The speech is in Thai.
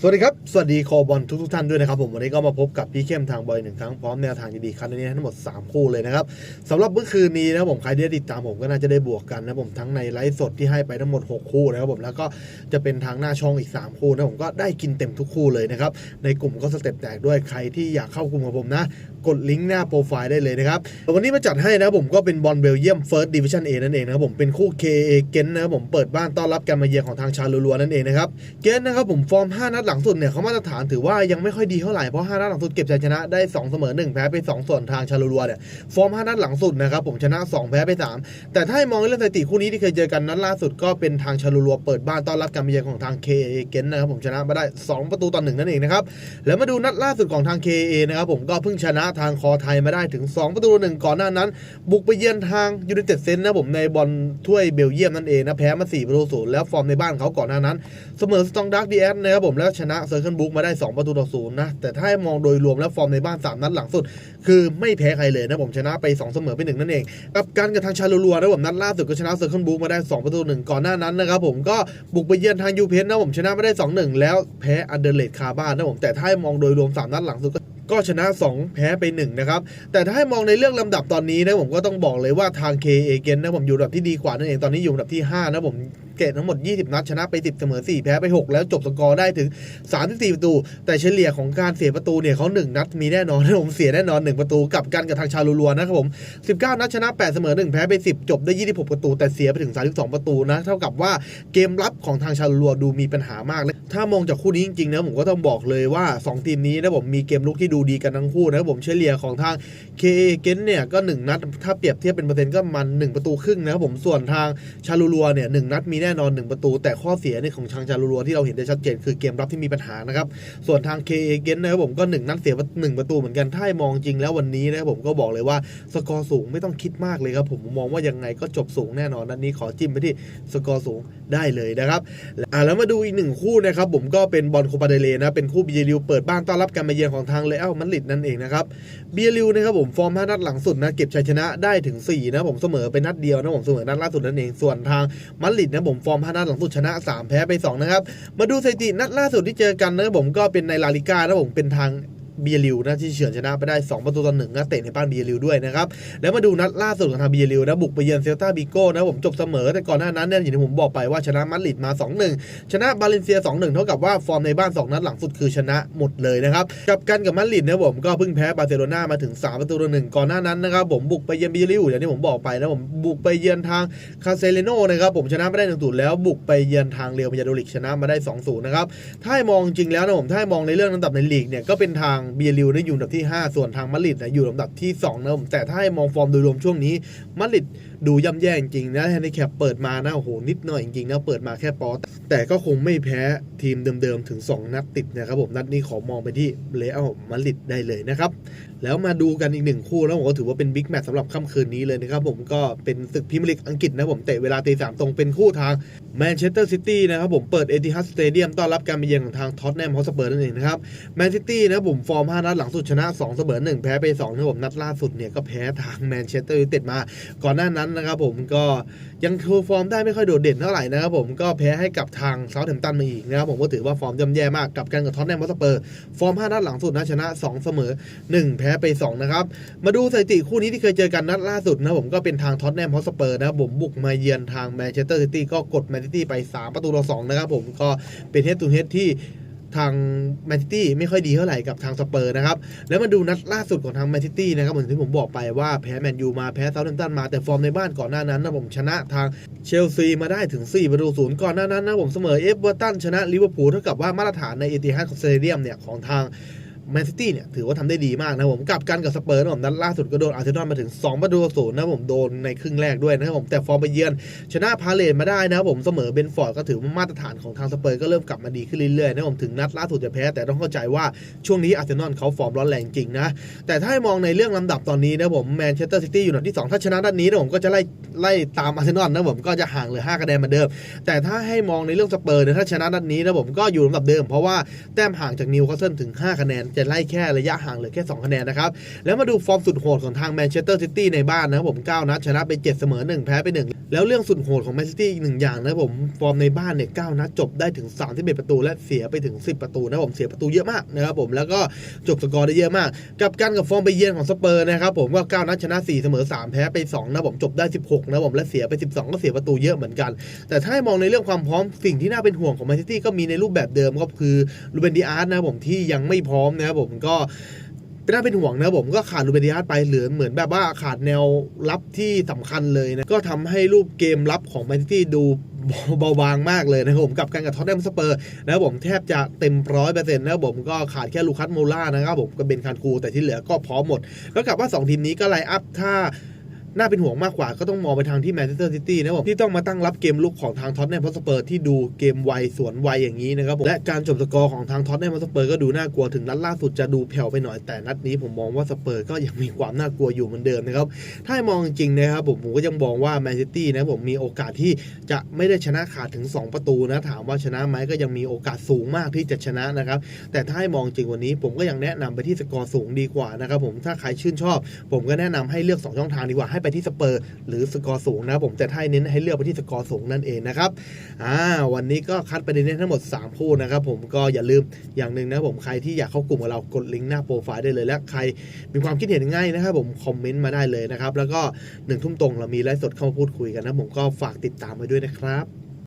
สวัสดีครับ สวัสดีคอบอลทุกทท่านด้วยนะครับผมวันนี้ก็มาพบกับพี่เข้มทางบอยหนึ่งครั้งพร้อมแนวทางดีๆครั้งนี้ทั้งหมด 3 คู่เลยนะครับสำหรับเมื่อคืนนี้นะผมใครที่ได้ติดตามผมก็น่าจะได้บวกกันนะผมทั้งในไลฟ์สดที่ให้ไปทั้งหมด 6 คู่นะครับผมแล้วก็จะเป็นทางหน้าช่องอีก 3 คู่นะผมก็ได้กินเต็มทุกคู่เลยนะครับในกลุ่มก็สเต็ปแตกด้วยใครที่อยากเข้ากลุ่มกับผมนะ กดลิงก์หน้าโปรไฟล์ได้เลยนะครับวันนี้มาจัดให้นะผมก็เป็นบอลเบลเยียมเฟิร์สดิวิชั่นเอนั่นเองนะครับผมเป็นคู่ KA เกนนะครับผมเปิดบ้านต้อนรับการมาเยือนของทางชาลูลัวนั่นเองนะครับเกนนะครับผมฟอร์ม 5 นัดหลังสุดเนี่ยเขามาตรฐานถือว่ายังไม่ค่อยดีเท่าไหร่ เพราะ5นัดหลังสุดเก็บชัยชนะได้ 2 เสมอ 1 แพ้ไป 2 ส่วนทางชาลูลัวเนี่ยฟอร์ม5นัดหลังสุดนะครับผมชนะ 2 แพ้ไป 3 แต่ถ้าให้มองเรื่องสถิติคู่นี้ที่เคยเจอกันนัดล่าสุดก็เป็นทางชาลูลัวเปิดบ้านต้อนรับการมาเยือนของทาง KA เกนนะครับผมชนะมาได้ 2 ประตูต่อหนึ่งนั่นเองนะครับแล้วมาดูนัดล่าสุดของทาง KA นะครับผมก็เพิ่งชนะทางคอไทยมาได้ถึง 2 ประตูต่อหนึ่งก่อนหน้านั้น บุกไปเยือนทางยูไนเต็ดเซนต์นะผมในบอลถ้วยเบลเยียมนั่นเองนะแพ้มา4ประตูศูนย์แล้วฟอร์มในบ้านเขาก่อนหน้านั้น เสมอสตองดักดีแอสนะครับผมแล้วชนะเซอร์เคิลบุ๊กมาได้ 2 ประตูต่อศูนย์นะ แต่ถ้ามองโดยรวมแล้วฟอร์มในบ้าน 3 นัดหลังสุด คือไม่แพ้ใครเลยนะผมชนะไป 2 เสมอไป1นั่นเอง กับการกับทางชาลูลัวนะผมนัดล่าสุดก็ชนะเซอร์เคิลบุ๊กมาได้ 2 ประตูหนึ่งก่อนหน้านั้นนะครับผมก็บุกไปเยือนทางยูเพนนะผมชนะมาได้ 2-1 แล้วแพ้อันเดอร์เลดคาบ้านนะผมแต่ถ้ามองโดยรวม 3 นัดหลังสุดก็ก็ชนะ 2 แพ้ไป 1 นะครับ แต่ถ้าให้มองในเรื่องลำดับตอนนี้นะผมก็ต้องบอกเลยว่าทาง KA เกนนะผมอยู่ลำดับที่ดีกว่านั่นเองตอนนี้อยู่ลำดับที่ 5 นะผม เกรดทั้งหมด 20 นัดชนะไป 10 เสมอ 4 แพ้ไป 6 แล้วจบสกอร์ได้ถึง 34 ประตู แต่เฉลี่ยของการเสียประตูเนี่ยเขา1 นัดมีแน่นอนผมเสียแน่นอน 1 ประตูกับกันกับทางชาลูลัวนะครับผม 19 นัดชนะ 8 เสมอ 1 แพ้ไป 10 จบได้ 26 ประตู แต่เสียไปถึง 32 ประตูนะเท่ากับว่าเกมรับของทางชาลูลัวดูมีปัญหามากเลยถ้ามองจากคู่นี้จริงๆนะผมก็ต้องบอกเลยว่าสองทีมนี้นะผมมีเกมลุกที่ดูดีกันทั้งคู่นะครับผมเฉลี่ยของทาง k เกนเนี่ยก็ 1 นัด ถ้าเปรียบเทียบเป็นเปอร์เซ็นต์ก็มัน 1 ประตูครึ่งนะครับผมส่วนทางชาลูลัวเนี่ยหนึ่งนัดมีแน่นอน 1 ประตู แต่ข้อเสียเนี่ยของทางชาลูลัวที่เราเห็นได้ชัดเจนคือเกมรับที่มีปัญหานะครับ ส่วนทาง k เอเกนนะครับผมก็ 1 นัดเสียหนึ่งประตูเหมือนกันถ้ามองจริงแล้ววันนี้นะครับผมก็บอกเลยว่าสกอร์สูงไม่ต้องคิดมากเลยครับผมมองว่ายังไงก็จบสูงแน่นอนนัดนี้ขอจิ้มไปที่สกอร์สูงได้เลยนะครับอ่าแล้วมาดูอีกหนึ่งคู่นะครับผมก็เป็นบอลโคปาเดเลนะเป็นคู่บีเยริวเปิดบ้านต้อนรับการมาเยือนของทางเลอัลมันลิดนั่นเองนะครับเบียริวนะครับผมฟอร์ม5นัดหลังสุดนะเก็บชัยชนะได้ถึง4นะผมเสมอไปนัดเดียวนะผมเสมอนัดล่าสุดนั่นเองส่วนทางมัดลิดนะผมฟอร์ม5นัดหลังสุดชนะ 3 แพ้ไป 2 นะครับ มาดูสถิตินัดล่าสุดที่เจอกันนะครับผมก็เป็นในลาลิก้านะผมเป็นทาง เบียริวนะที่เฉือนชนะไปได้ 2 ประตูต่อหนึ่งนะเตะในบ้านเบียริวด้วยนะครับ แล้วมาดูนัดล่าสุดของทางเบียริวนะบุกไปเยือนเซลตาบิโก้นะผมจบเสมอ แต่ก่อนหน้านั้นเนี่ยอย่างที่ผมบอกไปว่าชนะมัดลิดมา 2-1 ชนะบาเลนเซีย 2-1 เท่ากับว่าฟอร์มในบ้าน 2 นัดหลังสุดคือชนะหมดเลยนะครับกับกันกับมัดลิดนะผมก็เพิ่งแพ้บาร์เซโลนามาถึง 3 ประตูต่อหนึ่งก่อนหน้านั้นนะครับผมบุกไปเยือนเบียริวอย่างที่ผมบอกไปนะผมบุกไปเยือนทางคาเซเลโนนะครับผมชนะไม่ได้1 0แล้วบุกไปเยือนทางเรอัลมาดริดชนะมาได้2-0นะครับถ้าให้มองจริงแล้วนะผมถ้ามองในเรื่องลำดับในลีกเนี่ยก็เป็นทางเบียริวได้อยู่ลำดับที่ 5 ส่วนทางมาดริดนะอยู่ลำดับที่2นะผมแต่ถ้าให้มองฟอร์มโดยรวมช่วงนี้มาดริดดูย่ำแย่จริงๆนะแฮนดิแคปเปิดมานะโอ้โหนิดหน่อยจริงๆนะเปิดมาแค่ปอแต่ก็คงไม่แพ้ทีมเดิมๆถึง 2 นัดติดนะครับผมนัดนี้ขอมองไปที่เลอัลมาริดได้เลยนะครับแล้วมาดูกันอีกหนึ่งคู่แล้วผมก็ถือว่าเป็นบิ๊กแมตช์สำหรับค่ำคืนนี้เลยนะครับผมก็เป็นศึกพรีเมียร์ลีกอังกฤษนะผมเตะเวลาตีสามตรงเป็นคู่ทางแมนเชสเตอร์ซิตี้นะครับผมเปิดเอติฮัดสเตเดียมต้อนรับการมาเยือนของทางท็อตแนมฮอสเปอร์นั่นเองนะครับแมนซิตี้นะผมฟอร์ม 5 นัดหลังสุดชนะ2เสมอ1แพ้ไป2นะผมนัดล่าสุดเนี่ยก็แพ้ทางแมนเชสเตอร์ยูไนเต็ดมาก่อนหน้านั้นนะครับผมก็ยังโชว์ฟอร์มได้ไม่ค่อยโดดเด่นเท่าไหร่นะครับผมก็แพ้ให้กับทางเซาท์แฮมป์ตันมาอีกนะครับผมก็ถือว่าฟอร์มย่ำแย่มากกับการกับท็อตแนมฮอสเปอร์ฟอร์ม 5 นัดหลังสุดนะชนะ 2 เสมอ 1 แพ้ไป 2 นะครับ มาดูสถิติคู่นี้ที่เคยเจอกันนัดล่าสุดนะผมก็เป็นทางท็อตแนมฮอสเปอร์นะครับผมบุกมาเยือนทางแมนเชสเตอร์ซิตี้ก็กดแมนซิตี้ไป 3 ประตูต่อ2นะครับผมก็เป็นเฮดตูเฮดที่ ทางแมนซิตี้ไม่ค่อยดีเท่าไหร่กับทางสเปอร์นะครับ แล้วมาดูนัดล่าสุดของทางแมนซิตี้นะครับเหมือนที่ผมบอกไปว่าแพ้แมนยูมาแพ้เซาท์แฮมป์ตันมาแต่ฟอร์มในบ้านก่อนหน้านั้นนะผมชนะทางเชลซีมาได้ถึง 4 ประตูศูนย์ก่อนหน้านั้นนะผมเสมอเอฟเวอร์ตันชนะลิเวอร์พูลเท่ากับว่ามาตรฐานในเอติฮัดของสเตเดียมเนี่ยของทาง แมนซิตี้เนี่ยถือว่าทำได้ดีมากนะผมกลับกันกับสเปอร์นะผมนัดล่าสุดก็โดนอาร์เซนอลมาถึง2ประตูศูนย์นะผมโดนในครึ่งแรกด้วยนะครับผมแต่ฟอร์มไปเยือน ชนะพาเลนมาได้นะผมเสมอเบนฟอร์ดก็ถือว่ามาตรฐานของทางสเปอร์ก็เริ่มกลับมาดีขึ้นเรื่อยๆนะผมถึงนัดล่าสุดจะแพ้ แต่ต้องเข้าใจว่าช่วงนี้อาร์เซนอลเขาฟอร์มร้อนแรงจริงนะแต่ถ้าให้มองในเรื่องลำดับตอนนี้นะผมแมนเชสเตอร์ซิตี้อยู่อันดับที่2ถ้าชนะด้านนี้นะผมก็จะไล่ ไล่ตามอาร์เซนอลนะผมก็จะห่างเหลือ5คะแนนเหมือนเดิม แต่ถ้าให้มองในเรื่องสเปอร์เนี่ยถ้าชนะด้านนี้นะผมก็อยู่ลำดับเดิม เพราะว่าแต้มห่างจากนิวคาสเซิลถึง 5 คะแนน จะไล่แค่ระยะห่างเหลือแค่ 2 คะแนนนะครับแล้วมาดูฟอร์มสุดโหดของทางแมนเชสเตอร์ซิตี้ในบ้านนะครับผม9นัดชนะไป 7 เสมอ 1 แพ้ไป 1 แล้วเรื่องสุดโหดของแมนซิตี้อีกหนึ่งอย่างนะผมฟอร์มในบ้านเนี่ย9นัดจบได้ถึง31ประตู และเสียไปถึง 10 ประตูนะผมเสียประตูเยอะมากนะครับผมแล้วก็จบสกอร์ได้เยอะมาก กับกันกับฟอร์มไปเยือนของสเปอร์นะครับผมก็9นัดชนะ4เสมอ3แพ้ไป2นะผมจบได้ 16นะครับผมและเสียไป 12 ก็เสียประตูเยอะเหมือนกัน แต่ถ้ามองในเรื่องความพร้อมสิ่งที่น่าเป็นห่วงของแมนซิตี้ก็มีในรูปแบบเดิมก็คือลูเบนดิอาร์ตนะผมที่ยังไม่พร้อมนะครับผมก็น่าเป็นห่วงนะผมก็ขาดลูเบนดิอาร์ตไปเหลือเหมือนแบบว่าขาดแนวรับที่สำคัญเลยนะ ก็ทำให้รูปเกมรับของแมนซิตี้ดูเบาบางมากเลยนะครับผมกับการกับท็อตแนมสเปอร์นะครับผมแทบจะเต็มร้อยเปอร์เซ็นต์นะครับผมก็ขาดแค่ลูคัสโมล่านะครับผมกับเบนคานคูแต่ที่เหลือก็พร้อมหมด ก็กลับว่า 2 ทีมนี้ก็ไลน์อัพถ้า น่าเป็นห่วงมากกว่าก็ต้องมองไปทางที่แมนเชสเตอร์ซิตี้นะครับผมที่ต้องมาตั้งรับเกมลุกของทางท็อตแนมฮอสเปอร์ที่ดูเกมไวสวนไวอย่างนี้นะครับผมและการจบสกอร์ของทางท็อตแนมฮอสเปอร์ก็ดูน่ากลัวถึงนัดล่าสุดจะดูแผ่วไปหน่อยแต่นัดนี้ผมมองว่าสเปอร์ก็ยังมีความน่ากลัวอยู่เหมือนเดิมนะครับถ้าให้มองจริงนะครับผมผมก็ยังมองว่าแมนซิตี้นะผมมีโอกาสที่จะไม่ได้ชนะขาดถึง 2 ประตูนะถามว่าชนะไหมก็ยังมีโอกาสสูงมากที่จะชนะนะครับแต่ถ้าให้มองจริงวันนี้ ผมก็ยังแนะนำไปที่สกอร์สูงดีกว่านะครับผมถ้าใครชื่นชอบ ผมก็แนะนำให้เลือก 2 ช่องทางดีกว่าให้ไปที่สเปอร์หรือสกอร์สูงนะผมแต่ถ้าให้เน้นให้เลือกไปที่สกอร์สูงนั่นเองนะครับอ่าวันนี้ก็คัดไปในทั้งหมด 3 คู่นะครับผมก็อย่าลืมอย่างหนึ่งนะผมใครที่อยากเข้ากลุ่มกับเรากดลิงก์หน้าโปรไฟล์ได้เลย และใครมีความคิดเห็นง่ายนะครับผมคอมเมนต์มาได้เลยนะครับแล้วก็หนึ่งทุ่มตรงเรามีไลฟ์สดเข้ามาพูดคุยกันนะผมก็ฝากติดตามไปด้วยนะครับ